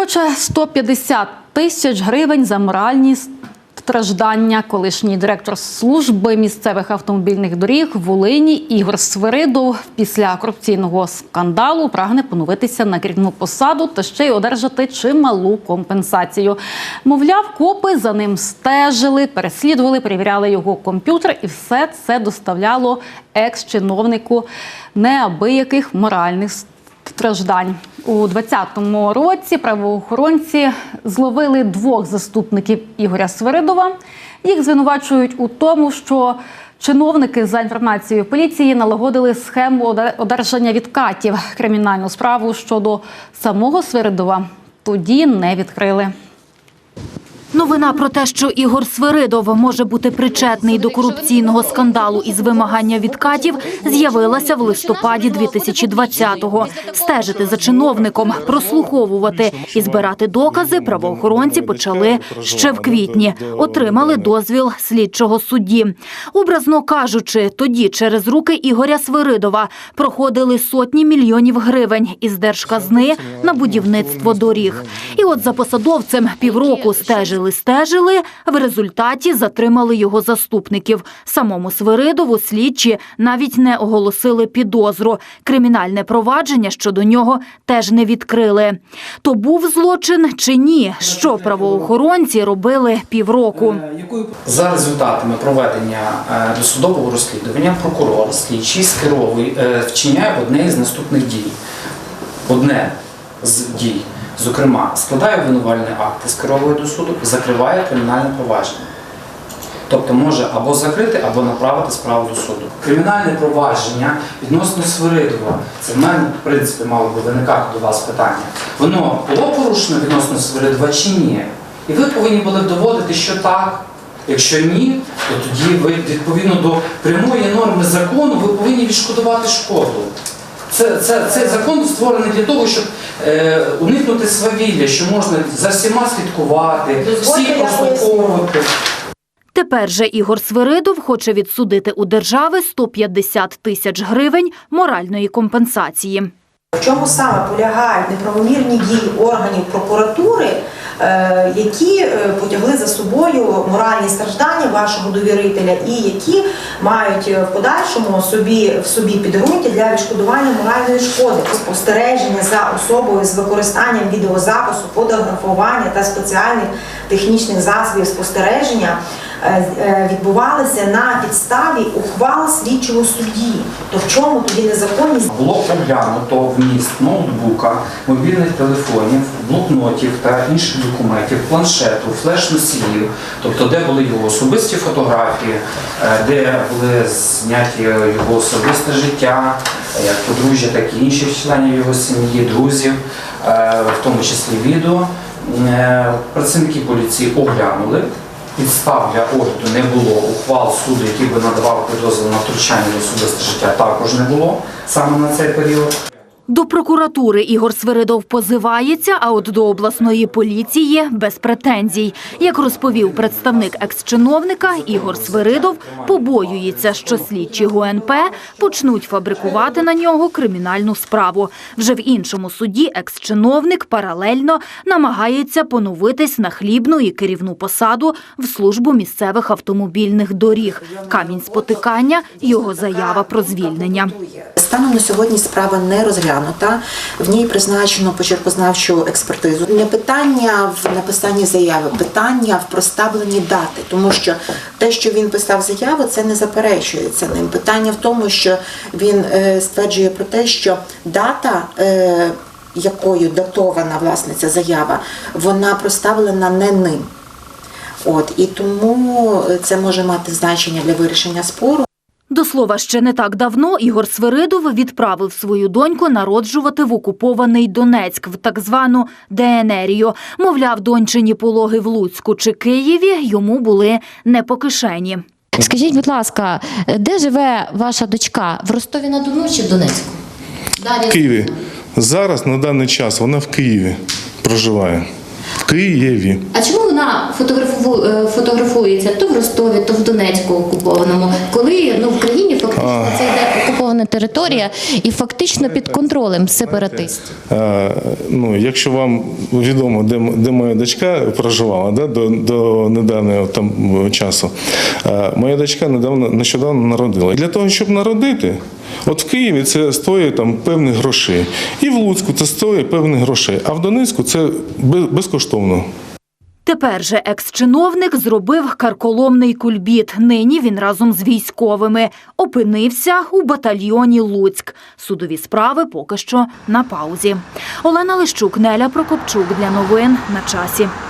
Хоче 150 тисяч гривень за моральні страждання. Колишній директор служби місцевих автомобільних доріг в Волині Ігор Свиридов після корупційного скандалу прагне поновитися на керівну посаду та ще й одержати чималу компенсацію. Мовляв, копи за ним стежили, переслідували, перевіряли його комп'ютер, і все це доставляло екс-чиновнику неабияких моральних страждань. У 2020 році правоохоронці зловили двох заступників Ігоря Свиридова. Їх звинувачують у тому, що чиновники за інформацією поліції налагодили схему одержання відкатів. Кримінальну справу щодо самого Свиридова тоді не відкрили. Новина про те, що Ігор Свиридов може бути причетний до корупційного скандалу із вимагання відкатів, з'явилася в листопаді 2020-го. Стежити за чиновником, прослуховувати і збирати докази правоохоронці почали ще в квітні. Отримали дозвіл слідчого судді. Образно кажучи, тоді через руки Ігоря Свиридова проходили сотні мільйонів гривень із держказни на будівництво доріг. От за посадовцем півроку стежили, стежили. В результаті затримали його заступників. Самому Свиридову слідчі навіть не оголосили підозру. Кримінальне провадження щодо нього теж не відкрили. То був злочин чи ні? Що правоохоронці робили півроку? За результатами проведення е, досудового розслідування прокурор слідчий скеровує, е, вчиняє одне із наступних дій. Одне з дій, зокрема, складає обвинувальний акт і скеровує до суду, закриває кримінальне провадження. Тобто може або закрити, або направити справу до суду. Кримінальне провадження відносно Свиридова, це в мене, в принципі, мало би виникати до вас питання. Воно було порушено відносно Свиридова чи ні? І ви повинні були доводити, що так. Якщо ні, то тоді ви відповідно до прямої норми закону ви повинні відшкодувати шкоду. Це, це, цей закон створений для того, щоб е, уникнути свавілля, що можна за всіма слідкувати, всіх прослуховувати. Тепер же Ігор Свиридов хоче відсудити у держави 150 тисяч гривень моральної компенсації. В чому саме полягають неправомірні дії органів прокуратури, е, які е, потягли за собою моральні страждання вашого довірителя, і які мають е, в подальшому собі в собі підґрунтя для відшкодування моральної шкоди, спостереження за особою з використанням відеозапису, фотографування та спеціальних технічних засобів спостереження відбувалися на підставі ухвал слідчого судді. То в чому тоді незаконність? Було оглянуто вміст ноутбука, мобільних телефонів, блокнотів та інших документів, планшету, флеш-носіїв, тобто де були його особисті фотографії, е, де були зняті його особисте життя, е, як подружжя, так і інших членів його сім'ї, друзів, е, в тому числі відео. Е, Працівники поліції оглянули. Підстав для огляду не було. Ухвал суду, який би надавав дозвіл на втручання в особисте життя, також не було саме на цей період. До прокуратури Ігор Свиридов позивається, а от до обласної поліції без претензій. Як розповів представник екс-чиновника, Ігор Свиридов побоюється, що слідчі ГУНП почнуть фабрикувати на нього кримінальну справу. Вже в іншому суді екс-чиновник паралельно намагається поновитись на хлібну і керівну посаду в службу місцевих автомобільних доріг. Камінь спотикання – його заява про звільнення. Станом на сьогодні справа не розглянута. В ній призначено почеркознавчу експертизу. Не питання в написанні заяви, питання в проставленні дати, тому що те, що він писав заяву, це не заперечується ним. Питання в тому, що він е, стверджує про те, що дата. е, Якою датована власне ця заява, вона проставлена не ним. От і тому це може мати значення для вирішення спору. До слова, ще не так давно Ігор Свиридов відправив свою доньку народжувати в окупований Донецьк, в так звану ДНРію. Мовляв, дончині пологи в Луцьку чи Києві йому були не по кишені. Скажіть, будь ласка, де живе ваша дочка? В Ростові на Дону чи в Донецьку? В Києві. Зараз на даний час вона в Києві проживає. В Києві. А чому вона фотографу, е, фотографується то в Ростові, то в Донецьку окупованому, коли ну в країні фактично це йде окупована територія і фактично під контролем сепаратистів. Е, ну, якщо вам відомо, де, де моя дочка проживала да, до, до недавнього там часу, е, моя дочка недавно нещодавно народила. І для того, щоб народити, от в Києві це стоїть там певних грошей, і в Луцьку це стоїть певних грошей, а в Донецьку це безкоштовно. Тепер же екс-чиновник зробив карколомний кульбіт. Нині він разом з військовими опинився у батальйоні Луцьк. Судові справи поки що на паузі. Олена Лищук, Неля Прокопчук для новин на часі.